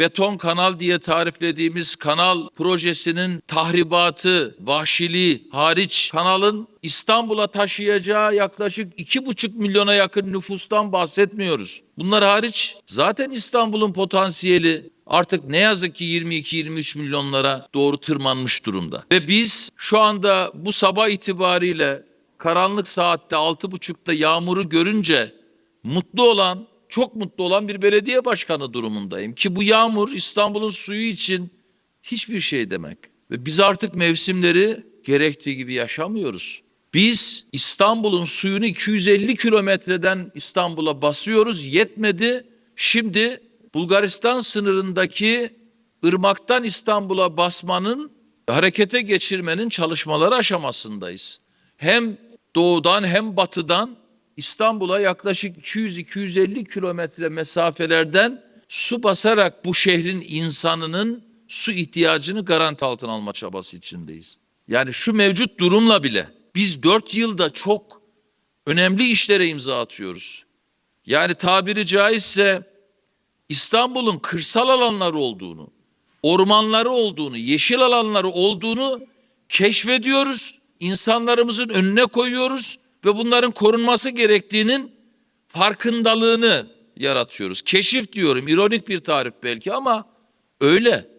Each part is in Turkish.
beton kanal diye tariflediğimiz kanal projesinin tahribatı, vahşiliği hariç kanalın İstanbul'a taşıyacağı yaklaşık iki buçuk milyona yakın nüfustan bahsetmiyoruz. Bunlar hariç zaten İstanbul'un potansiyeli artık ne yazık ki 22-23 milyonlara doğru tırmanmış durumda. Ve biz şu anda bu sabah itibariyle karanlık saatte altı buçukta yağmuru görünce mutlu olan, çok mutlu olan bir belediye başkanı durumundayım. Ki bu yağmur İstanbul'un suyu için hiçbir şey demek. Ve biz artık mevsimleri gerektiği gibi yaşamıyoruz. Biz İstanbul'un suyunu 250 kilometreden İstanbul'a basıyoruz. Yetmedi. Şimdi Bulgaristan sınırındaki ırmaktan İstanbul'a basmanın harekete geçirmenin çalışmaları aşamasındayız. Hem doğudan hem batıdan İstanbul'a yaklaşık 200-250 kilometre mesafelerden su basarak bu şehrin insanının su ihtiyacını garanti altına alma çabası içindeyiz. Yani şu mevcut durumla bile biz dört yılda çok önemli işlere imza atıyoruz. Yani tabiri caizse İstanbul'un kırsal alanları olduğunu, ormanları olduğunu, yeşil alanları olduğunu keşfediyoruz. İnsanlarımızın önüne koyuyoruz ve bunların korunması gerektiğinin farkındalığını yaratıyoruz. Keşif diyorum, ironik bir tarif belki ama öyle.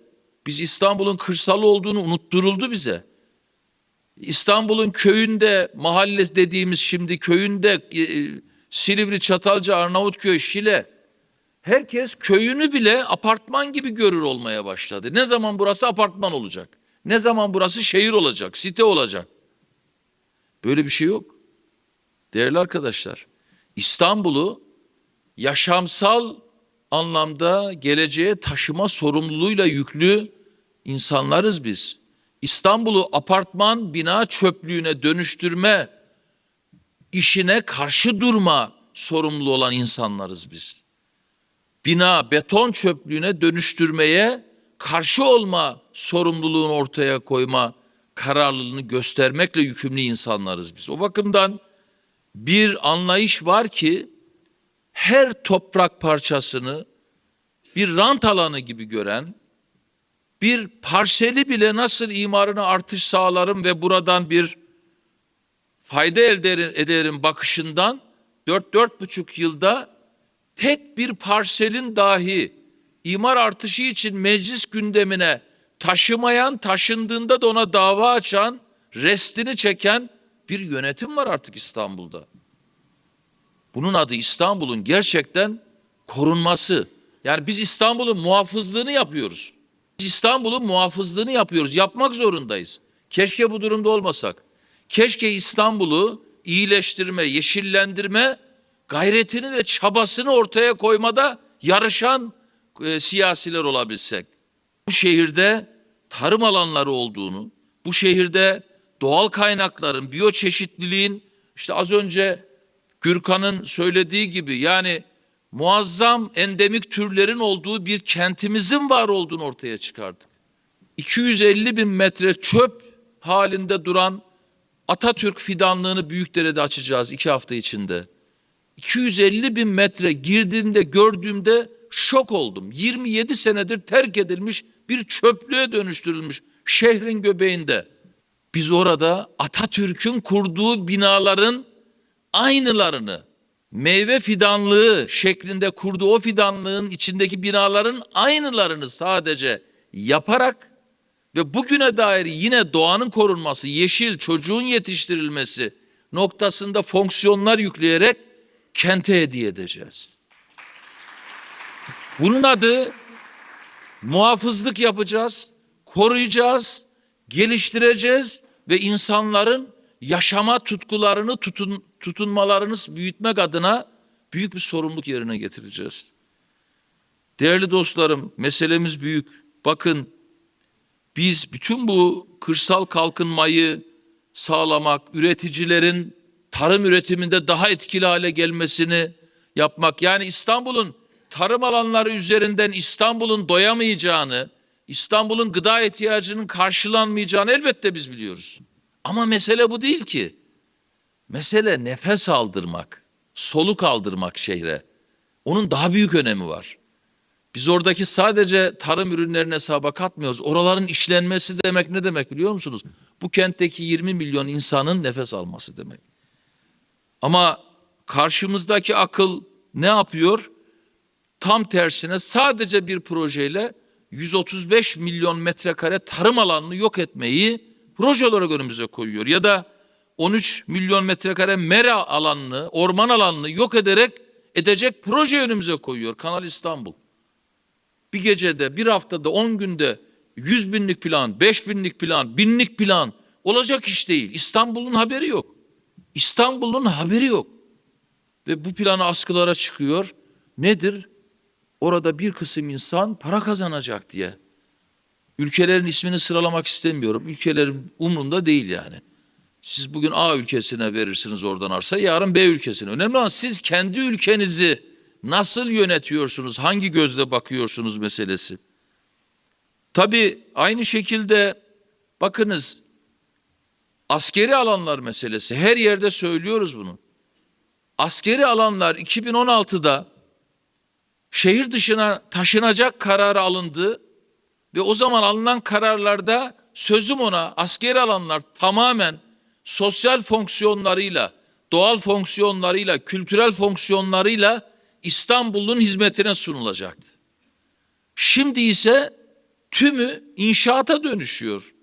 Biz İstanbul'un kırsalı olduğunu unutturuldu bize. İstanbul'un köyünde, mahalle dediğimiz şimdi köyünde e, Silivri, Çatalca, Arnavutköy, Şile herkes köyünü bile apartman gibi görür olmaya başladı. Ne zaman burası apartman olacak? Ne zaman burası şehir olacak, site olacak? Böyle bir şey yok. Değerli arkadaşlar, İstanbul'u yaşamsal anlamda geleceğe taşıma sorumluluğuyla yüklü insanlarız biz. İstanbul'u apartman bina çöplüğüne dönüştürme işine karşı durma sorumlu olan insanlarız biz. Bina beton çöplüğüne dönüştürmeye karşı olma sorumluluğunu ortaya koyma kararlılığını göstermekle yükümlü insanlarız biz. O bakımdan bir anlayış var ki her toprak parçasını bir rant alanı gibi gören, bir parseli bile nasıl imarına artış sağlarım ve buradan bir fayda elde ederim bakışından dört dört buçuk yılda tek bir parselin dahi imar artışı için meclis gündemine taşımayan, taşındığında da ona dava açan, restini çeken bir yönetim var artık İstanbul'da. Bunun adı İstanbul'un gerçekten korunması. Yani biz İstanbul'un muhafızlığını yapıyoruz. Biz İstanbul'un muhafızlığını yapıyoruz. Yapmak zorundayız. Keşke bu durumda olmasak. Keşke İstanbul'u iyileştirme, yeşillendirme gayretini ve çabasını ortaya koymada yarışan e, siyasiler olabilsek. Bu şehirde tarım alanları olduğunu, bu şehirde doğal kaynakların, biyoçeşitliliğin işte az önce Gürkan'ın söylediği gibi yani muazzam endemik türlerin olduğu bir kentimizin var olduğunu ortaya çıkardık. 250 bin metre çöp halinde duran Atatürk fidanlığını Büyükdere'de açacağız iki hafta içinde. 250 bin metre girdiğimde gördüğümde şok oldum. 27 senedir terk edilmiş bir çöplüğe dönüştürülmüş şehrin göbeğinde. Biz orada Atatürk'ün kurduğu binaların aynılarını meyve fidanlığı şeklinde kurduğu o fidanlığın içindeki binaların aynılarını sadece yaparak ve bugüne dair yine doğanın korunması, yeşil çocuğun yetiştirilmesi noktasında fonksiyonlar yükleyerek kente hediye edeceğiz. Bunun adı muhafızlık yapacağız, koruyacağız, geliştireceğiz ve insanların yaşama tutkularını tutun, tutunmalarını büyütmek adına büyük bir sorumluluk yerine getireceğiz. Değerli dostlarım, meselemiz büyük. Bakın biz bütün bu kırsal kalkınmayı sağlamak, üreticilerin tarım üretiminde daha etkili hale gelmesini yapmak. Yani İstanbul'un tarım alanları üzerinden İstanbul'un doyamayacağını, İstanbul'un gıda ihtiyacının karşılanmayacağını elbette biz biliyoruz. Ama mesele bu değil ki. Mesele nefes aldırmak, soluk aldırmak şehre. Onun daha büyük önemi var. Biz oradaki sadece tarım ürünlerini hesaba katmıyoruz. Oraların işlenmesi demek ne demek biliyor musunuz? Bu kentteki 20 milyon insanın nefes alması demek. Ama karşımızdaki akıl ne yapıyor? Tam tersine sadece bir projeyle 135 milyon metrekare tarım alanını yok etmeyi proje olarak önümüze koyuyor. Ya da 13 milyon metrekare mera alanını, orman alanını yok ederek edecek proje önümüze koyuyor Kanal İstanbul. Bir gecede, bir haftada, 10 günde 100 binlik plan, 5 binlik plan, binlik plan olacak iş değil. İstanbul'un haberi yok. İstanbul'un haberi yok. Ve bu planı askılara çıkıyor. Nedir? Orada bir kısım insan para kazanacak diye. Ülkelerin ismini sıralamak istemiyorum. Ülkelerin umrunda değil yani. Siz bugün A ülkesine verirsiniz oradan arsa, yarın B ülkesine. Önemli olan siz kendi ülkenizi nasıl yönetiyorsunuz, hangi gözle bakıyorsunuz meselesi. Tabii aynı şekilde bakınız askeri alanlar meselesi. Her yerde söylüyoruz bunu. Askeri alanlar 2016'da şehir dışına taşınacak kararı alındı ve o zaman alınan kararlarda sözüm ona askeri alanlar tamamen sosyal fonksiyonlarıyla, doğal fonksiyonlarıyla, kültürel fonksiyonlarıyla İstanbul'un hizmetine sunulacaktı. Şimdi ise tümü inşaata dönüşüyor.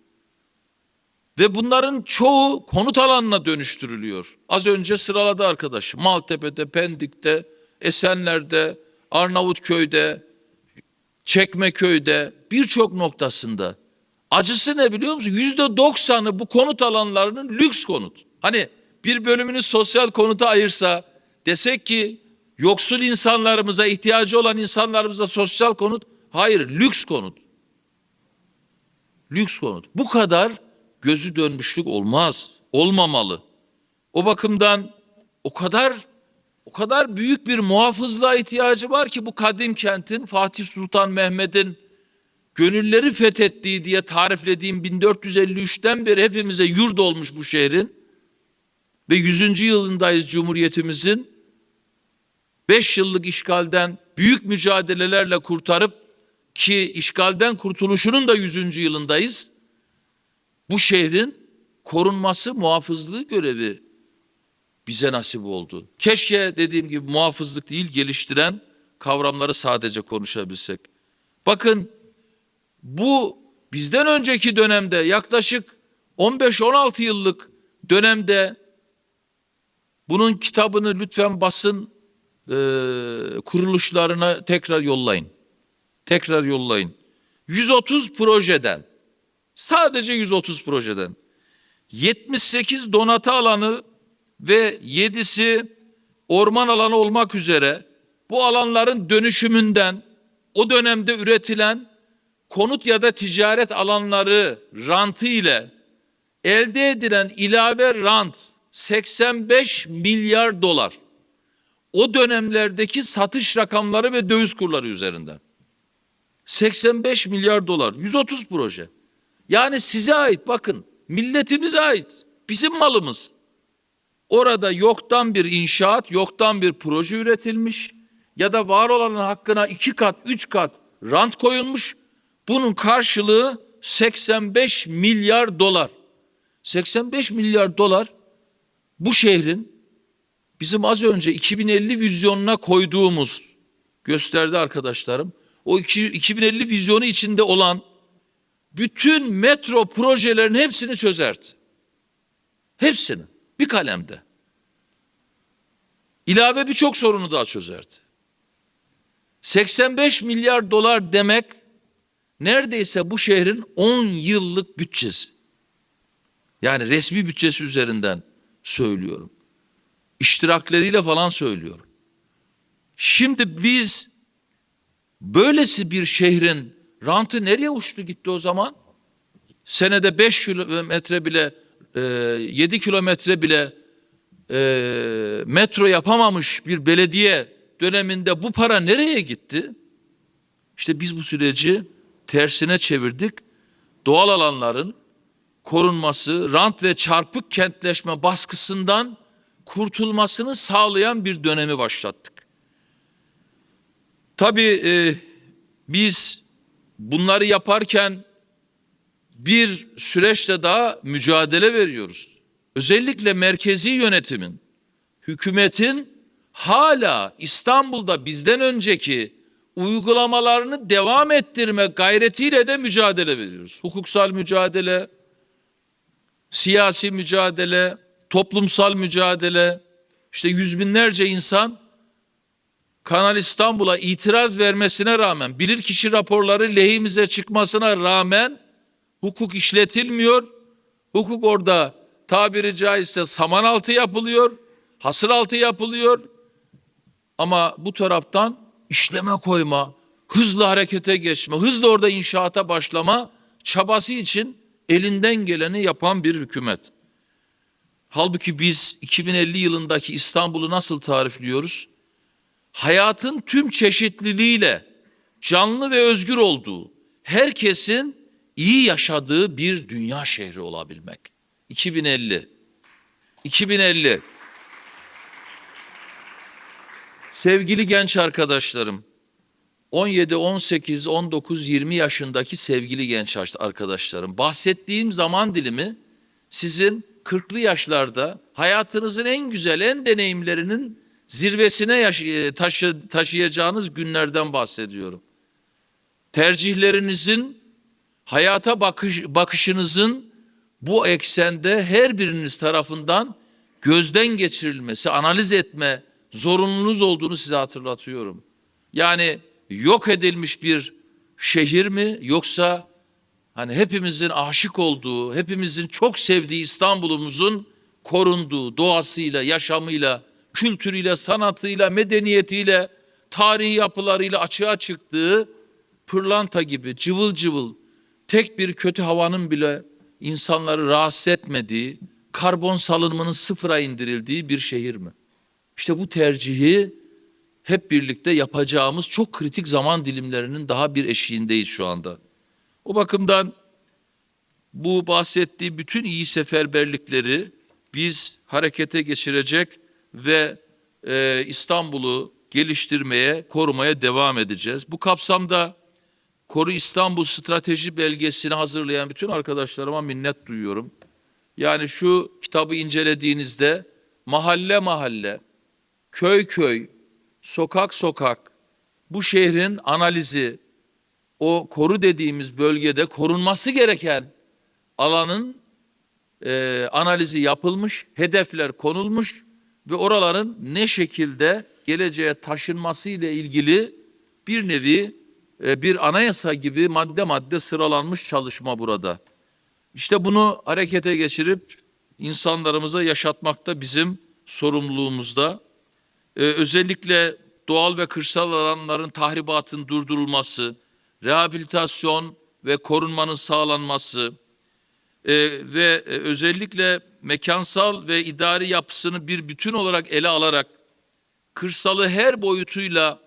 Ve bunların çoğu konut alanına dönüştürülüyor. Az önce sıraladı arkadaş. Maltepe'de, Pendik'te, Esenler'de, Arnavutköy'de, Çekmeköy'de birçok noktasında. Acısı ne biliyor musun? Yüzde doksanı bu konut alanlarının lüks konut. Hani bir bölümünü sosyal konuta ayırsa desek ki yoksul insanlarımıza ihtiyacı olan insanlarımıza sosyal konut. Hayır lüks konut. Lüks konut. Bu kadar gözü dönmüşlük olmaz. Olmamalı. O bakımdan o kadar o kadar büyük bir muhafızlığa ihtiyacı var ki bu kadim kentin Fatih Sultan Mehmet'in gönülleri fethettiği diye tariflediğim 1453'ten beri hepimize yurt olmuş bu şehrin ve 100. yılındayız Cumhuriyetimizin. 5 yıllık işgalden büyük mücadelelerle kurtarıp ki işgalden kurtuluşunun da 100. yılındayız. Bu şehrin korunması, muhafızlığı görevi bize nasip oldu. Keşke dediğim gibi muhafızlık değil geliştiren kavramları sadece konuşabilsek. Bakın bu bizden önceki dönemde yaklaşık 15-16 yıllık dönemde bunun kitabını lütfen basın e, kuruluşlarına tekrar yollayın. Tekrar yollayın. 130 projeden sadece 130 projeden 78 donatı alanı ve 7'si orman alanı olmak üzere bu alanların dönüşümünden o dönemde üretilen konut ya da ticaret alanları rantı ile elde edilen ilave rant 85 milyar dolar. O dönemlerdeki satış rakamları ve döviz kurları üzerinden. 85 milyar dolar, 130 proje. Yani size ait bakın, milletimize ait, bizim malımız. Orada yoktan bir inşaat, yoktan bir proje üretilmiş ya da var olanın hakkına iki kat, üç kat rant koyulmuş. Bunun karşılığı 85 milyar dolar. 85 milyar dolar bu şehrin bizim az önce 2050 vizyonuna koyduğumuz gösterdi arkadaşlarım. O iki- 2050 vizyonu içinde olan bütün metro projelerin hepsini çözerdi. Hepsini bir kalemde. İlave birçok sorunu daha çözerdi. 85 milyar dolar demek neredeyse bu şehrin 10 yıllık bütçesi. Yani resmi bütçesi üzerinden söylüyorum. İştirakleriyle falan söylüyorum. Şimdi biz böylesi bir şehrin rantı nereye uçtu gitti o zaman? Senede 5 kilometre bile, e, 7 kilometre bile e, metro yapamamış bir belediye döneminde bu para nereye gitti? İşte biz bu süreci tersine çevirdik. Doğal alanların korunması, rant ve çarpık kentleşme baskısından kurtulmasını sağlayan bir dönemi başlattık. Tabii e, Biz bunları yaparken bir süreçte daha mücadele veriyoruz. Özellikle merkezi yönetimin, hükümetin hala İstanbul'da bizden önceki uygulamalarını devam ettirme gayretiyle de mücadele veriyoruz. Hukuksal mücadele, siyasi mücadele, toplumsal mücadele, işte yüz binlerce insan Kanal İstanbul'a itiraz vermesine rağmen, bilirkişi raporları lehimize çıkmasına rağmen hukuk işletilmiyor. Hukuk orada tabiri caizse saman altı yapılıyor, hasır altı yapılıyor. Ama bu taraftan işleme koyma, hızlı harekete geçme, hızlı orada inşaata başlama çabası için elinden geleni yapan bir hükümet. Halbuki biz 2050 yılındaki İstanbul'u nasıl tarifliyoruz? Hayatın tüm çeşitliliğiyle canlı ve özgür olduğu, herkesin iyi yaşadığı bir dünya şehri olabilmek. 2050. 2050. Sevgili genç arkadaşlarım, 17, 18, 19, 20 yaşındaki sevgili genç arkadaşlarım, bahsettiğim zaman dilimi sizin 40'lı yaşlarda hayatınızın en güzel, en deneyimlerinin zirvesine e, taşı, taşıyacağınız günlerden bahsediyorum. Tercihlerinizin, hayata bakış, bakışınızın bu eksende her biriniz tarafından gözden geçirilmesi, analiz etme zorunluluğunuz olduğunu size hatırlatıyorum. Yani yok edilmiş bir şehir mi yoksa hani hepimizin aşık olduğu, hepimizin çok sevdiği İstanbul'umuzun korunduğu doğasıyla, yaşamıyla, kültürüyle, sanatıyla, medeniyetiyle, tarihi yapılarıyla açığa çıktığı pırlanta gibi cıvıl cıvıl tek bir kötü havanın bile insanları rahatsız etmediği, karbon salınımının sıfıra indirildiği bir şehir mi? İşte bu tercihi hep birlikte yapacağımız çok kritik zaman dilimlerinin daha bir eşiğindeyiz şu anda. O bakımdan bu bahsettiği bütün iyi seferberlikleri biz harekete geçirecek ve e, İstanbul'u geliştirmeye, korumaya devam edeceğiz. Bu kapsamda Koru İstanbul Strateji Belgesi'ni hazırlayan bütün arkadaşlarıma minnet duyuyorum. Yani şu kitabı incelediğinizde mahalle mahalle, köy köy, sokak sokak bu şehrin analizi, o koru dediğimiz bölgede korunması gereken alanın e, analizi yapılmış, hedefler konulmuş ve oraların ne şekilde geleceğe taşınması ile ilgili bir nevi bir anayasa gibi madde madde sıralanmış çalışma burada. İşte bunu harekete geçirip insanlarımıza yaşatmakta bizim sorumluluğumuzda. Ee, özellikle doğal ve kırsal alanların tahribatının durdurulması, rehabilitasyon ve korunmanın sağlanması e, ve e, özellikle mekansal ve idari yapısını bir bütün olarak ele alarak kırsalı her boyutuyla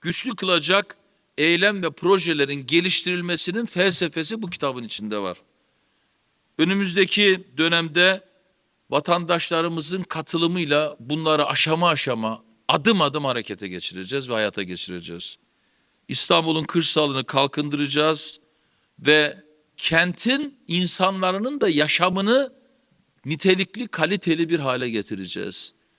güçlü kılacak eylem ve projelerin geliştirilmesinin felsefesi bu kitabın içinde var. Önümüzdeki dönemde vatandaşlarımızın katılımıyla bunları aşama aşama adım adım harekete geçireceğiz ve hayata geçireceğiz. İstanbul'un kırsalını kalkındıracağız ve kentin insanların da yaşamını nitelikli, kaliteli bir hale getireceğiz.